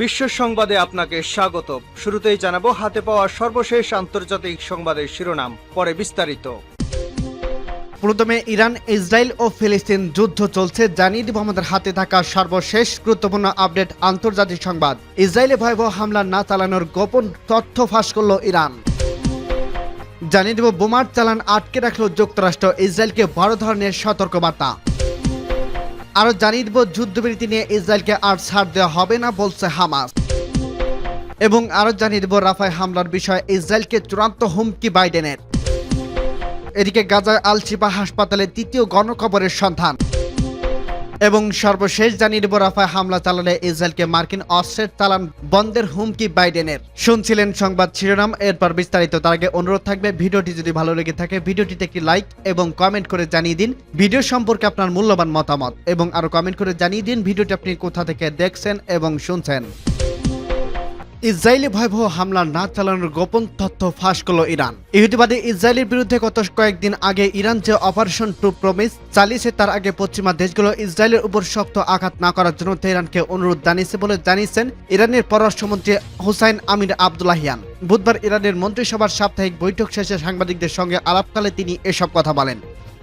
বিশ্ব সংবাদে আপনাকে স্বাগত। শুরুতেই জানাব, হাতে পাওয়া সর্বশেষ আন্তর্জাতিক সংবাদের শিরোনাম, পরে বিস্তারিত। প্রথমে, ইরান, ইসরায়েল ও ফিলিস্তিন যুদ্ধ চলছে জানিয়ে দিব আমাদের হাতে থাকা সর্বশেষ গুরুত্বপূর্ণ আপডেট আন্তর্জাতিক সংবাদ। ইসরায়েলে ভয়াবহ হামলা না চালানোর গোপন তথ্য ফাঁস করল ইরান। জানিয়ে দিব, বোমার চালান আটকে রাখল যুক্তরাষ্ট্র। ইসরায়েলকে বড় ধরনের সতর্কবার্তা। আরও জানিয়ে দেব, যুদ্ধবিরতি নিয়ে ইসরায়েলকে আর ছাড় দেওয়া হবে না বলছে হামাস। এবং আরও জানিয়ে দেব, রাফায় হামলার বিষয়ে ইসরায়েলকে চূড়ান্ত হুমকি বাইডেনের। এদিকে গাজায় আল হাসপাতালে তৃতীয় গণকবরের সন্ধান। এবং সর্বশেষ জানিয়ে দেব হামলা চালালে ইসরায়েলকে মার্কিন অস্ত্রের চালান বন্ধের হুমকি বাইডেনের। শুনছিলেন সংবাদ শিরোনাম, এরপর বিস্তারিত। তার আগে অনুরোধ থাকবে, ভিডিওটি যদি ভালো লেগে থাকে, ভিডিওটিতে একটি লাইক এবং কমেন্ট করে জানিয়ে দিন ভিডিও সম্পর্কে আপনার মূল্যবান মতামত এবং আরও কমেন্ট করে জানিয়ে দিন ভিডিওটি আপনি কোথা থেকে দেখছেন এবং শুনছেন। ইসরায়েলি ভয়াবহ হামলা না চালানোর গোপন তথ্য ফাঁস করল ইরান। ইহুদিবাদী ইসরায়েলের বিরুদ্ধে গত কয়েকদিন আগে ইরান যে অপারেশন টু প্রমিস চালিয়েছে, তার আগে পশ্চিমা দেশগুলো ইসরায়েলের উপর শক্ত আঘাত না করার জন্য তেহরানকে অনুরোধ জানিয়েছে বলে জানিয়েছেন ইরানের পররাষ্ট্রমন্ত্রী হুসাইন আমির আবদুল্লাহিয়ান। বুধবার ইরানের মন্ত্রিসভার সাপ্তাহিক বৈঠক শেষে সাংবাদিকদের সঙ্গে আলাপকালে তিনি এসব কথা বলেন।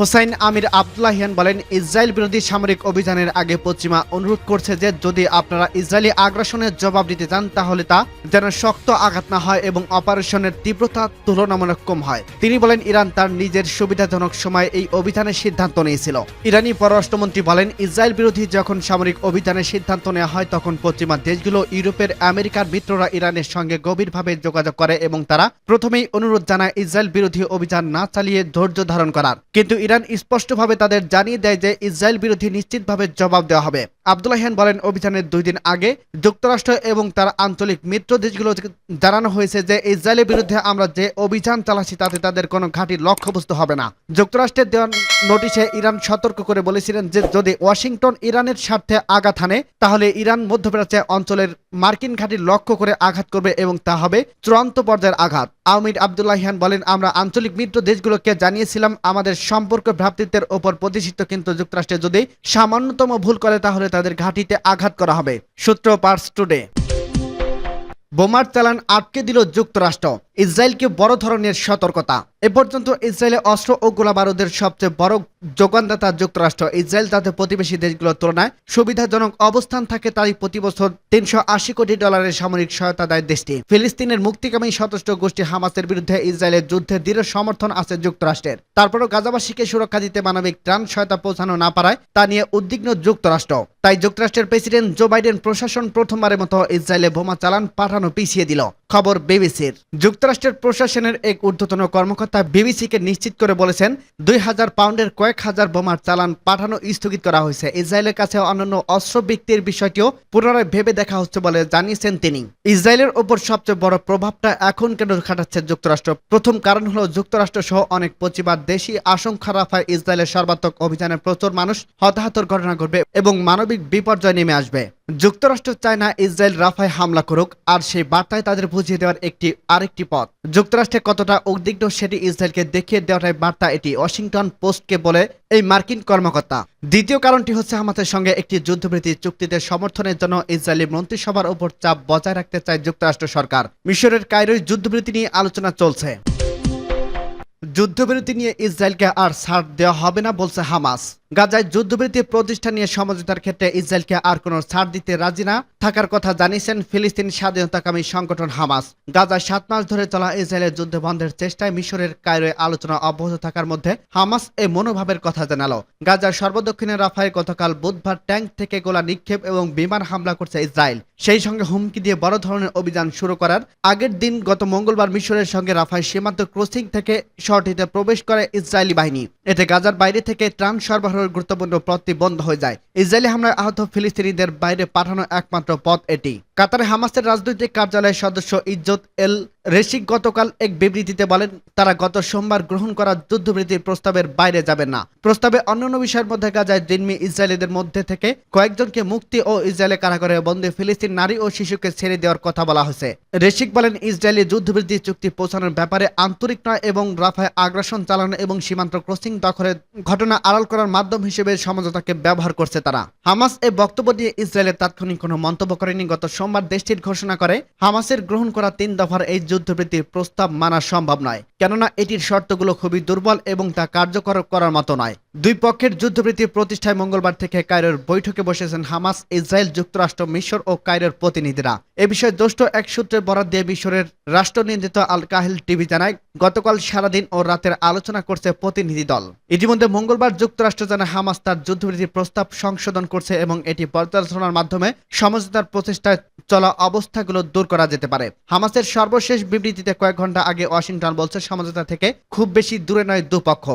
হোসাইন আমির আবদুল্লাহিয়ান বলেন, ইসরায়েল বিরোধী সামরিক অভিযানের আগে পশ্চিমা অনুরোধ করছে যে যদি আপনারা ইসরায়েলি আগ্রাসনের জবাব দিতে চান, তাহলে তা যেন শক্ত আঘাত না হয় এবং অপারেশনের তীব্রতা তুলনামূলক কম হয়। তিনি বলেন, ইরান তার নিজের সুবিধাজনক সময়ে এই অভিযানের সিদ্ধান্ত নিয়েছিল। ইরানি পররাষ্ট্রমন্ত্রী বলেন, ইসরায়েল বিরোধী যখন সামরিক অভিযানের সিদ্ধান্ত নেওয়া হয়, তখন পশ্চিমা দেশগুলো ইউরোপের আমেরিকার মিত্ররা ইরানের সঙ্গে গভীরভাবে যোগাযোগ করে এবং তারা প্রথমেই অনুরোধ জানায়, ইসরায়েল বিরোধী অভিযান না চালিয়ে ধৈর্য ধারণ করার। কিন্তু ইরান স্পষ্টভাবে তাদের জানিয়ে দেয় যে ইসরায়েল বিরোধী নিশ্চিতভাবে জবাব দেওয়া হবে। আবদুল্লাহিয়ান বলেন, অভিযানের দুই দিন আগে যুক্তরাষ্ট্র এবং তার আঞ্চলিক মিত্র দেশগুলো জানানো হয়েছে যে, ইসরায়েলের বিরুদ্ধে আমরা যে অভিযান চালাচ্ছি তাতে তাদের কোনো ঘাঁটি লক্ষ্যবস্তু হবে না। যুক্তরাষ্ট্রের দেওয়া নোটিশে ইরান সতর্ক করে বলেছিলেন যে, যদি ওয়াশিংটন ইরানের স্বার্থে আঘাত হানে, তাহলে ইরান মধ্যপ্রাচ্যে অঞ্চলের মার্কিন ঘাঁটি লক্ষ্য করে আঘাত করবে এবং তা হবে চূড়ান্ত পর্যায়ের আঘাত। আহমিদ আবদুল্লাহিয়ান বলেন, আমরা আঞ্চলিক মিত্র দেশগুলোকে জানিয়েছিলাম, আমাদের সম্পর্ক ভ্রাতৃত্বের ওপর প্রতিষ্ঠিত, কিন্তু যুক্তরাষ্ট্রে যদি সামান্যতম ভুল করে, তাহলে তাদের ঘাঁটিতে আঘাত করা হবে। সূত্র পার্স টুডে। বোমার চালান আটকে দিল যুক্তরাষ্ট্র। ইসরায়েলকে বড় ধরনের সতর্কতা। এ পর্যন্ত ইসরায়েলে অস্ত্র ও গোলাবারুদের সবচেয়ে বড় যোগানদাতা যুক্তরাষ্ট্র। ইসরায়েল তাদের প্রতিবেশী দেশগুলোর তুলনায় সুবিধাজনক অবস্থান থাকে তাই প্রতি বছর তিনশো আশি কোটি ডলারের সামরিক সহায়তা দেয় দেশটি। ফিলিস্তিনের মুক্তিকামী সশস্ত্র গোষ্ঠী হামাসের বিরুদ্ধে ইসরায়েলের যুদ্ধে দৃঢ় সমর্থন আছে যুক্তরাষ্ট্রের। তারপরও গাজাবাসীকে সুরক্ষা দিতে মানবিক ত্রাণ সহায়তা পৌঁছানো না পারায় তা নিয়ে উদ্বিগ্ন যুক্তরাষ্ট্র। তাই যুক্তরাষ্ট্রের প্রেসিডেন্ট জো বাইডেন প্রশাসন প্রথমবারের মতো ইসরায়েলে বোমা চালান পাঠানো পিছিয়ে দিল। খবর বিবিসির। যুক্তরাষ্ট্রের প্রশাসনের এক ঊর্ধ্বতন কর্মকর্তা বিবিসিকে নিশ্চিত করে বলেছেন, দুই হাজার পাউন্ডের কয়েক হাজার বোমার চালান পাঠানো স্থগিত করা হয়েছে। ইসরায়েলের কাছে অন্যান্য অস্ত্র বিক্রির বিষয়টিও পুনরায় ভেবে দেখা হচ্ছে বলে জানিয়েছেন তিনি। ইসরায়েলের ওপর সবচেয়ে বড় প্রভাবটা এখন কেন খাটাচ্ছে যুক্তরাষ্ট্র? প্রথম কারণ হলো যুক্তরাষ্ট্র সহ অনেক পশ্চিমার দেশই আশঙ্কা রাফায় ইসরায়েলের সর্বাত্মক অভিযানে প্রচুর মানুষ হতাহতর ঘটনা ঘটবে এবং মানবিক বিপর্যয় নেমে আসবে। যুক্তরাষ্ট্র চায় না ইসরায়েল রাফায় হামলা করুক, আর সেই বার্তায় তাদের বুঝিয়ে দেওয়ার একটি, আরেকটি পথ। যুক্তরাষ্ট্রে কতটা উদ্বিগ্ন সেটি ইসরায়েলকে দেখিয়ে দেওয়াটাই বার্তা এটি, ওয়াশিংটন পোস্টকে বলে এই মার্কিন কর্মকর্তা। দ্বিতীয় কারণটি হচ্ছে হামাসের সঙ্গে একটি যুদ্ধবৃত্তি চুক্তিতে সমর্থনের জন্য ইসরায়েলি মন্ত্রিসভার উপর চাপ বজায় রাখতে চায় যুক্তরাষ্ট্র সরকার। মিশরের কায়রোয় যুদ্ধবৃত্তি নিয়ে আলোচনা চলছে। যুদ্ধবিরতি নিয়ে ইসরায়েলকে আর ছাড় দেওয়া হবে না বলছে হামাস। গাজায় যুদ্ধবিরতি প্রতিষ্ঠা নিয়ে সমঝোতার ক্ষেত্রে ইসরায়েলকে আর কোনো ছাড় দিতে রাজি না। থাকার কথা জানিয়েছেন ফিলিস্তিন স্বাধীনতাকামী সংগঠন হামাস। গাজায় সাত মাস ধরে চলা ইসরায়েলের যুদ্ধ বন্ধের চেষ্টায় মিশরের কায়রোয় আলোচনা অব্যাহত থাকার মধ্যে হামাস এই মনোভাবের কথা জানালো। গাজার সর্বদক্ষিণে রাফায় গতকাল বুধবার ট্যাঙ্ক থেকে গোলা নিক্ষেপ এবং বিমান হামলা করছে ইসরায়েল। সেই সঙ্গে হুমকি দিয়ে বড় ধরনের অভিযান শুরু করার আগের দিন গত মঙ্গলবার মিশরের সঙ্গে রাফায় সীমান্ত ক্রসিং থেকে শহরটিতে প্রবেশ করে ইসরায়েলি বাহিনী। এতে গাজার বাইরে থেকে ত্রাণ সরবরাহের গুরুত্বপূর্ণ পথটি বন্ধ হয়ে যায়। ইসরায়েলি হামলায় আহত ফিলিস্তিনিদের বাইরে পাঠানো একমাত্র পথ এটি। কাতারে হামাসের রাজনৈতিক কার্যালয়ের সদস্য ইজ্জত এল রেশিক গতকাল এক বিবৃতিতে বলেন, তারা গত সোমবার গ্রহণ করা যুদ্ধবৃত্তির প্রস্তাবের বাইরে যাবেন না। প্রস্তাবে অন্যান্য বিষয়ের মধ্যে গাজায় জিনমি ইসরায়েলিদের মধ্যে থেকে কয়েকজনকে মুক্তি ও ইসরায়েলে কারাগারে বন্দী ফিলিস্তিন নারী ও শিশুকে ছেড়ে দেওয়ার কথা বলা হয়েছে। রেশিক বলেন, ইসরায়েলি যুদ্ধবৃত্তি চুক্তি পৌঁছানোর ব্যাপারে আন্তরিক নয় এবং রাফায় আগ্রাসন চালানো এবং সীমান্ত ক্রসিং দখলের ঘটনা আড়াল করার মাধ্যম হিসেবে সমঝোতাকে ব্যবহার করছে তারা। হামাস এই বক্তব্য দিয়ে ইসরায়েলের তাৎক্ষণিক কোনো মন্তব্য করেনি। গত সোমবার সোমবার দেশটির ঘোষণা করে, হামাসের গ্রহণ করা তিন দফার এই যুদ্ধবৃত্তির প্রস্তাব মানা সম্ভব নয়, কেননা এটির শর্তগুলো খুবই দুর্বল এবং তা কার্যকর করার মতো নয়। দুই পক্ষের যুদ্ধবৃত্তির প্রতিষ্ঠায় মঙ্গলবার থেকে কায়রোর বৈঠকে বসেছেন হামাস, ইসরায়েল, যুক্তরাষ্ট্র, মিশর ও কায়রোর প্রতিনিধিরা। এ বিষয়ে দুষ্ট এক সূত্রে বরাদ দিয়ে মিশরের রাষ্ট্রনিয়ন্ত্রিত আল কাহিল টিভি জানায়, গতকাল সারাদিন ও রাতের আলোচনা করছে প্রতিনিধি দল। ইতিমধ্যে মঙ্গলবার যুক্তরাষ্ট্র জানায় হামাস তার যুদ্ধবৃত্তির প্রস্তাব সংশোধন করছে এবং এটি পর্যালোচনার মাধ্যমে সমঝোতার প্রচেষ্টায় চলা অবস্থাগুলো দূর করা যেতে পারে। হামাসের সর্বশেষ বিবৃতিতে কয়েক ঘণ্টা আগে ওয়াশিংটন বলছে, সমঝোতা থেকে খুব বেশি দূরে নয় দুপক্ষ।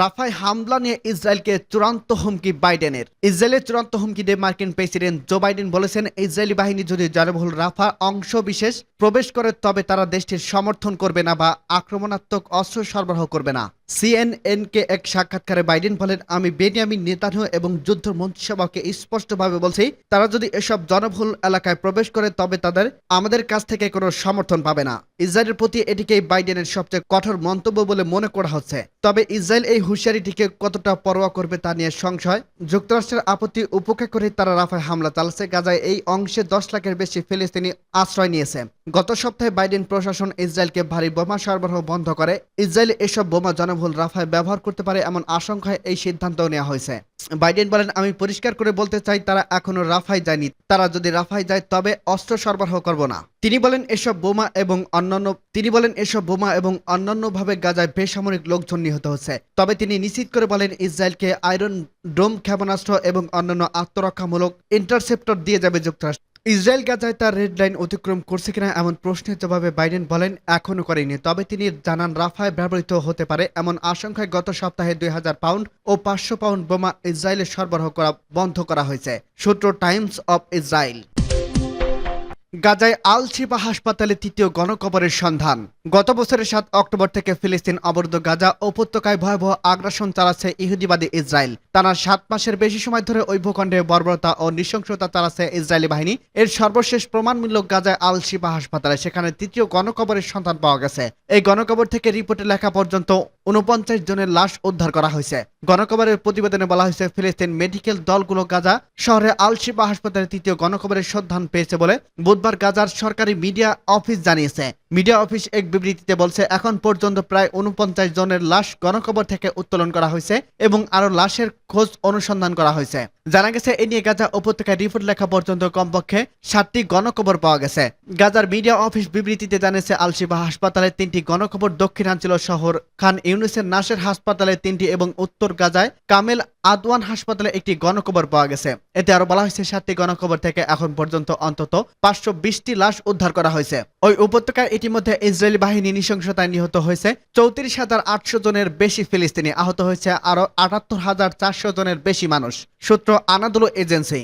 রাফায় হামলা নিয়ে ইসরায়েলকে চূড়ান্ত হুমকি বাইডেনের। ইসরায়েলের চূড়ান্ত হুমকি দিয়ে মার্কিন প্রেসিডেন্ট জো বাইডেন বলেছেন, ইসরায়েলি বাহিনী যদি জনবহুল রাফা অংশ বিশেষ প্রবেশ করে, তবে তারা দেশটির সমর্থন করবে না বা আক্রমণাত্মক অস্ত্র সরবরাহ করবে না। সিএনএনকে এক সাক্ষাৎকারে বাইডেন বলেন, আমি বেনিয়ামিন নেতানিয়াহু এবং যুদ্ধ মন্ত্রিসভাকে স্পষ্টভাবে বলছি, তারা যদি এসব জনবহুল এলাকায় প্রবেশ করে, তবে তাদের আমাদের কাছ থেকে কোনো সমর্থন পাবে না। ইসরায়েলের প্রতি এটিকেই বাইডেনের সবচেয়ে কঠোর মন্তব্য বলে মনে করা হচ্ছে। তবে ইসরায়েল এই হুঁশিয়ারিটিকে কতটা পরোয়া করবে তা নিয়ে সংশয়। যুক্তরাষ্ট্রের আপত্তি উপেক্ষা করে তারা রাফায় হামলা চালাচ্ছে। গাজায় এই অংশে দশ লাখের বেশি ফিলিস্তিনি আশ্রয় নিয়েছে। গত সপ্তাহে বাইডেন প্রশাসন ইসরায়েলকে ভারী বোমা সরবরাহ বন্ধ করে। ইসরায়েল এসব বোমা জনবহুল রাফায় ব্যবহার করতে পারে এমন আশঙ্কায় এই সিদ্ধান্ত নেওয়া হয়েছে। বাইডেন বলেন, আমি পরিষ্কার করে বলতে চাই, তারা এখনও রাফায় যায়নি। তারা যদি রাফায় যায়, তবে অস্ত্র সরবরাহ করব না। তিনি বলেন, এসব বোমা এবং অন্যান্য, তিনি বলেন, এসব বোমা এবং অন্যান্যভাবে গাজায় বেসামরিক লোকজন নিহত হচ্ছে। তবে তিনি নিশ্চিত করে বলেন, ইসরায়েলকে আয়রন ডোম ক্ষেপণাস্ত্র এবং অন্যান্য আত্মরক্ষামূলক ইন্টারসেপ্টর দিয়ে যাবে যুক্তরাষ্ট্র। ইসরায়েল গাজায় তার রেড লাইন অতিক্রম করছে কিনা এমন প্রশ্নিতভাবে বাইডেন বলেন এখনও করেনি। তবে তিনি জানান, রাফায় ব্যবহৃত হতে পারে এমন আশঙ্কায় গত সপ্তাহে দুই হাজার পাউন্ড ও পাঁচশো পাউন্ড বোমা ইসরায়েলে সরবরাহ করা বন্ধ করা হয়েছে। সূত্র টাইমস অব ইসরায়েল। গাজায় আল শিফা হাসপাতালে তৃতীয় গণকবরের সন্ধান। গত বছরের সাত অক্টোবর থেকে ফিলিস্তিন অবরুদ্ধ গাজা উপত্যকায় ভয়াবহ আগ্রাসন চালাচ্ছে ইহুদিবাদী ইসরায়েল। টানা সাত মাসের বেশি সময় ধরে ওই ভূখণ্ডে বর্বরতা ও নৃশংসতা চালাচ্ছে ইসরায়েলি বাহিনী। এর সর্বশেষ প্রমাণমূলক গাজায় আল শিফা হাসপাতালে, সেখানে তৃতীয় গণকবরের সন্ধান পাওয়া গেছে। এই গণকবর থেকে রিপোর্টে লেখা পর্যন্ত উনপঞ্চাশ জনের লাশ উদ্ধার করা হয়েছে। গণকবরের প্রতিবেদনে বলা হয়েছে, ফিলিস্তিন মেডিকেল দলগুলো গাজা শহরে আল শিফা হাসপাতালে তৃতীয় গণকবরের সন্ধান পেয়েছে বলে বুধবার গাজার সরকারি মিডিয়া অফিস জানিয়েছে। মিডিয়া অফিস এক বিবৃতিতে বলছে, এখন পর্যন্ত প্রায় উনপঞ্চাশ জনের লাশ গণকবর থেকে উত্তোলন করা হয়েছে এবং আরও লাশের খোঁজ অনুসন্ধান করা হয়েছে। জানা গেছে, এ নিয়ে গাজা উপত্যকায় রিপোর্ট লেখা পর্যন্ত কমপক্ষে সাতটি গণকবর পাওয়া গেছে। গাজার মিডিয়া অফিস বিবৃতিতে জানিয়েছে আলশিবা হাসপাতালে তিনটি গণকবর দক্ষিণাঞ্চল শহর খান ইউনুসের নাসের হাসপাতালে তিনটি এবং উত্তর গাজায় কামেল আদওয়ান হাসপাতালে একটি গণকবর পাওয়া গেছে। এতে আরও বলা হয়েছে, সাতটি গণকবর থেকে এখন পর্যন্ত অন্তত পাঁচশো বিশটি লাশ উদ্ধার করা হয়েছে। ওই উপত্যকায় ইতিমধ্যে ইসরায়েলি বাহিনী নৃশংসতায় নিহত হয়েছে চৌত্রিশ হাজার আটশো জনের বেশি ফিলিস্তিনি। আহত হয়েছে আরও আটাত্তর হাজার চারশো জনের বেশি মানুষ। সূত্র আনাদুলো এজেন্সি।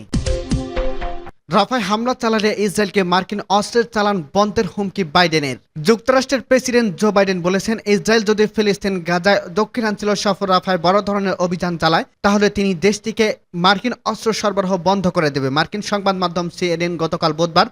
রাফায় হামলা চালালে ইসরায়েলকে মার্কিন অস্ত্রের চালান বন্ধের হুমকি বাইডেনের। যুক্তরাষ্ট্রের প্রেসিডেন্ট জো বাইডেন বলেছেন, ইসরায়েল যদি ফিলিস্তিন গাজায় দক্ষিণাঞ্চল সফর রাফায় বড় ধরনের অভিযান চালায়, তাহলে তিনি দেশটিকে মার্কিন অস্ত্র সরবরাহ বন্ধ করে দেবে। মার্কিন সংবাদ মাধ্যম সিএনএন গতকাল বুধবার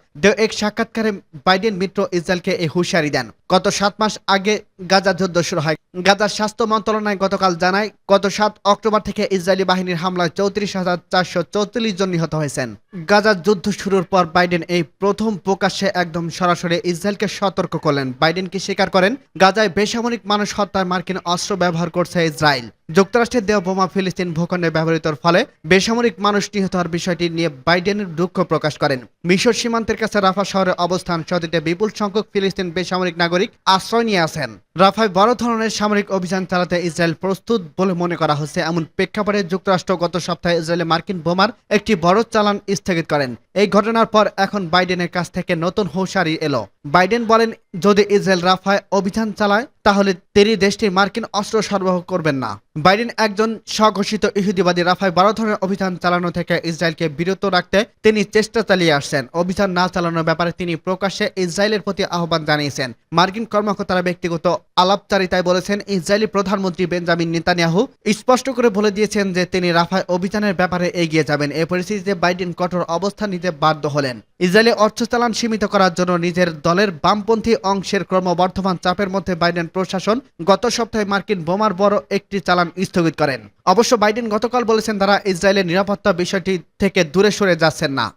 এক সাক্ষাৎকারে বাইডেন মিত্র ইসরায়েলকে এই হুঁশিয়ারি দেন। গত সাত মাস আগে গাজা যুদ্ধ শুরু হয়। গাজার স্বাস্থ্য মন্ত্রণালয় গতকাল জানায়, গত সাত অক্টোবর থেকে ইসরায়েলি বাহিনীর হামলায় চৌত্রিশ হাজার চারশো চৌত্রিশ জন নিহত হয়েছেন। গাজার যুদ্ধ শুরুর পর বাইডেন এই প্রথম প্রকাশ্যে একদম সরাসরি ইসরায়েলকে সতর্ক করলেন। বাইডেন কি স্বীকার করেন, গাজায় বেসামরিক মানুষ হত্যায় মার্কিন অস্ত্র ব্যবহার করছে ইসরায়েল। যুক্তরাষ্ট্রের দেওয়া বোমা ফিলিস্তিন ভূখণ্ডে ব্যবহৃতর ফলে বেসামরিক মানুষ নিহত হওয়ার বিষয়টি নিয়ে বাইডেনের দুঃখ প্রকাশ করেন। মিশর সীমান্তের কাছে রাফা শহরের অবস্থান সদিতে বিপুল সংখ্যক ফিলিস্তিন বেসামরিক নাগরিক আশ্রয় নিয়ে আছেন। রাফায় বড় ধরনের সামরিক অভিযান চালাতে ইসরায়েল প্রস্তুত বলে মনে করা হচ্ছে, এমন প্রেক্ষাপটে যুক্তরাষ্ট্র গত সপ্তাহে ইসরায়েলে মার্কিন বোমার একটি বড় চালান স্থগিত করেন। এই ঘটনার পর এখন বাইডেনের কাছ থেকে নতুন হুঁশিয়ারি এলো। বাইডেন বলেন, যদি ইসরায়েল রাফায় অভিযান চালায় তাহলে তিনি দেশটির মার্কিন অস্ত্র সরবরাহ করবেন না। বাইডেন একজন স্বঘোষিত ইহুদিবাদী রাফায় বড় ধরনের অভিযান চালানো থেকে ইসরায়েলকে বিরত রাখতে তিনি চেষ্টা চালিয়ে আসছেন। অভিযান না চালানোর ব্যাপারে তিনি প্রকাশ্যে ইসরায়েলের প্রতি আহ্বান জানিয়েছেন। মার্কিন কর্মকর্তারা ব্যক্তিগত আলাপচারিতায় বলেছেন, ইসরায়েলি প্রধানমন্ত্রী বেঞ্জামিন নেতানিয়াহু স্পষ্ট করে বলে দিয়েছেন যে তিনি রাফায় অভিযানের ব্যাপারে এগিয়ে যাবেন। এই পরিস্থিতিতে বাইডেন কঠোর অবস্থান নিতে বাধ্য হলেন। ইসরায়েলে অর্থ চালান সীমিত করার জন্য নিজের দলের বামপন্থী অংশের ক্রমবর্ধমান চাপের মধ্যে বাইডেন প্রশাসন গত সপ্তাহে মার্কিন বোমার বড় একটি চালান স্থগিত করেন। অবশ্য বাইডেন গতকাল বলেছেন তারা ইসরায়েলের নিরাপত্তা বিষয়টি থেকে দূরে সরে যাচ্ছেন না।